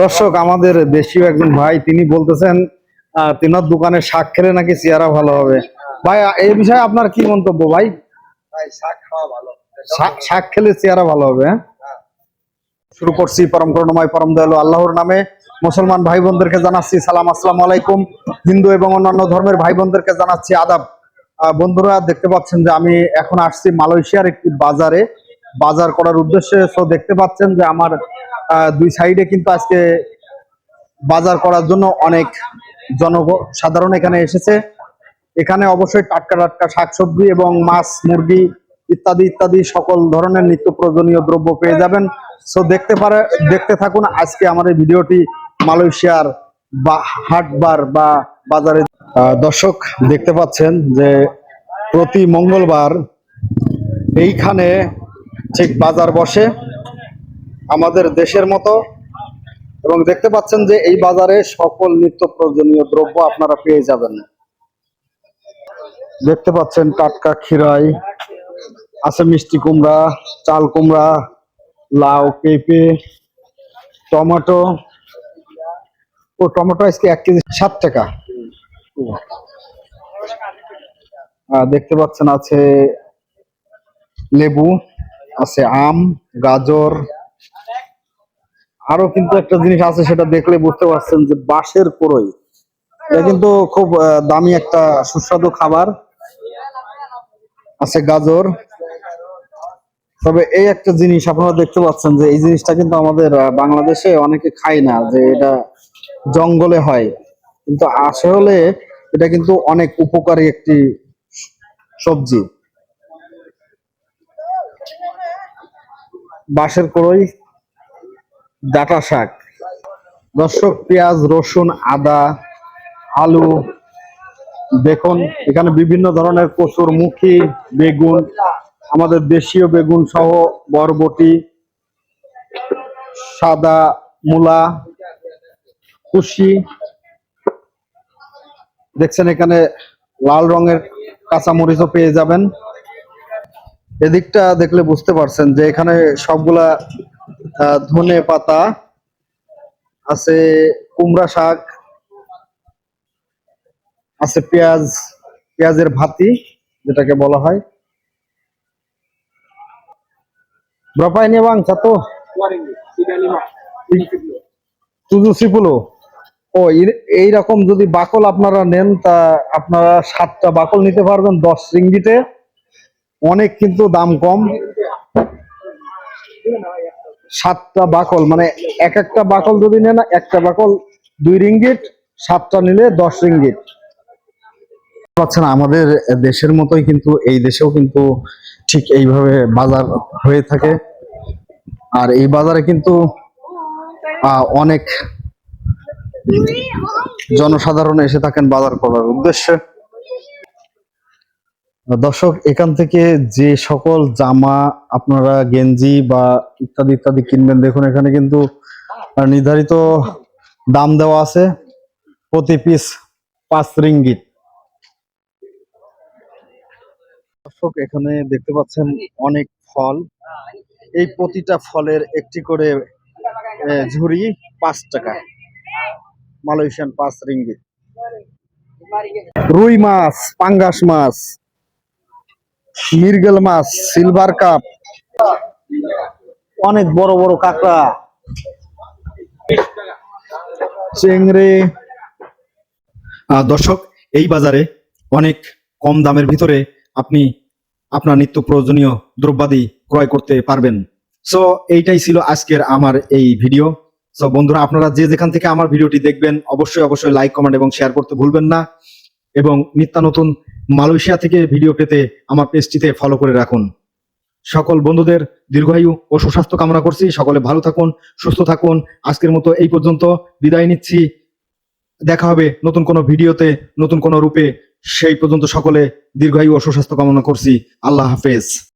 দর্শক আমাদের দেশীয় একজন ভাই তিনি বলতেছেন তিনার দোকানে শাক খেলে নাকি চেহারা ভালো হবে। ভাই এই বিষয়ে আপনার কি মন্তব্য ভাই? শাক খাওয়া ভালো। শাক শাক খেলে চেহারা ভালো হবে হ্যাঁ? শুরু করছি পরম করুণাময় পরম দয়ালু আল্লাহর নামে। মুসলমান ভাই বোনদেরকে জানাচ্ছি সালাম আসসালামু আলাইকুম। হিন্দু এবং অন্যান্য ধর্মের ভাই বোনদেরকে জানাচ্ছি আদাব। বন্ধুরা দেখতে পাচ্ছেন যে আমি এখন আসছি মালয়েশিয়ার একটি বাজারে। বাজার করার উদ্দেশ্যে সো দেখতে পাচ্ছেন যে আমার দুই সাইডে কিন্তু আজকে বাজার করার জন্য অনেক জনগ সাধারণ এখানে এসেছে। এখানে অবশ্যই টাটকা টাটকা শাকসবজি এবং মাছ, মুরগি ইত্যাদি ইত্যাদি সকল ধরনের নিত্য প্রয়োজনীয় দ্রব্য পেয়ে যাবেন। সো দেখতে পারে, দেখতে থাকুন আজকে আমাদের ভিডিওটি মালয়েশিয়ার বা হাটবার বা বাজারে। দর্শক, দেখতে পাচ্ছেন যে প্রতি মঙ্গলবার এইখানে ঠিক বাজার বসে আমাদের দেশের মতো। এবং দেখতে পাচ্ছেন যে এই বাজারে সকল নিত্য প্রয়োজনীয় দ্রব্য আপনারা পেয়ে যাবেন। দেখতে পাচ্ছেন টাটকা ক্ষীরাই, আছে মিষ্টি কুমড়া, চাল কুমড়া, লাউ, পেঁপে, টমেটো। ও টমেটো আজকে এক কেজি সাত টাকা। দেখতে পাচ্ছেন আছে লেবু। আছে আম, গাজর। আরও কিন্তু একটা জিনিস আছে সেটা দেখলে বুঝতে পারছেন যে বাঁশের কোরই এটা কিন্তু খুব দামি একটা সুস্বাদু খাবার। আছে গাজর। তবে এই একটা জিনিস আপনারা দেখতে পাচ্ছেন যে এই জিনিসটা কিন্তু আমাদের বাংলাদেশে অনেকে খায় না যে এটা জঙ্গলে হয়। কিন্তু আসলে এটা কিন্তু অনেক উপকারী একটি সবজি। বাঁশের কোরই ডাটা শাক। দর্শক, পেঁয়াজ, রসুন, আদা, আলু, দেখুন, এখানে বিভিন্ন ধরনের কচুর মুখী, বেগুন, আমাদের দেশীয় বেগুন সহ বরবটি, সাদা মূলা, কুশি। দেখছেন এখানে লাল রঙের কাঁচামরিচও পেয়ে যাবেন। এদিকটা দেখলে বুঝতে পারছেন যে এখানে সবগুলা ধনে পাতা আছে, কুমড়া শাক আছে, পেঁয়াজ, পেঁয়াজের ভাতি যেটাকে বলা হয়। Berapa ini ও এইরকম যদি বাকল আপনারা নেন, তা আপনারা সাতটা বাকল নিতে পারবেন, দশ রিঙ্গিতে অনেক কিন্তু দাম কম। সাতটা বাকল মানে এক একটা বাকল যদি নেন, একটা বাকল দুই রিঙ্গিট সাতটা নিলে দশ রিঙ্গিট পাচ্ছেন, আমাদের দেশের মতোই কিন্তু এই দেশেও কিন্তু ঠিক এইভাবে বাজার হয়ে থাকে। আর এই বাজারে কিন্তু অনেক জনসাধারণ এসে থাকেন বাজার করার উদ্দেশ্যে। দর্শক, এখান থেকে যে সকল জামা আপনারা গেঞ্জি বা ইত্যাদি ইত্যাদি কিনবেন, দেখুন এখানে কিন্তু নির্ধারিত দাম দেওয়া আছে প্রতি পিস পাঁচ রিঙ্গিত। দর্শক, এখানে দেখতে পাচ্ছেন অনেক ফল। এই প্রতিটা ফলের একটি করে ঝুড়ি পাঁচ টাকা। মালয়েশিয়ান পাঁচ রিঙ্গিত। রুই মাছ, পাঙ্গাস মাছ মির্গেল মাছ সিলভার কাপ অনেক বড় বড় কাঁকড়া, চেংড়ে। দর্শক, এই বাজারে অনেক কম দামের ভিতরে আপনি আপনার নিত্য প্রয়োজনীয় দ্রব্যাদি ক্রয় করতে পারবেন। সো এইটাই ছিল আজকের আমার এই ভিডিও। সো বন্ধুরা, আপনারা যে যেখান থেকে আমার ভিডিওটি দেখবেন, অবশ্যই অবশ্যই লাইক কমেন্ট এবং শেয়ার করতে ভুলবেন না। এবং নিত্যানতুন মালয়েশিয়া থেকে ভিডিও পেতে আমার পেজটিতে ফলো করে রাখুন। সকল বন্ধুদের দীর্ঘায়ু ও সুস্বাস্থ্য কামনা করছি। সকলে ভালো থাকুন, সুস্থ থাকুন। আজকের মতো এই পর্যন্ত বিদায় নিচ্ছি। দেখা হবে নতুন কোনো ভিডিওতে, নতুন কোনো রূপে। সেই পর্যন্ত সকলে দীর্ঘায়ু ও সুস্বাস্থ্য কামনা করছি। আল্লাহ হাফেজ।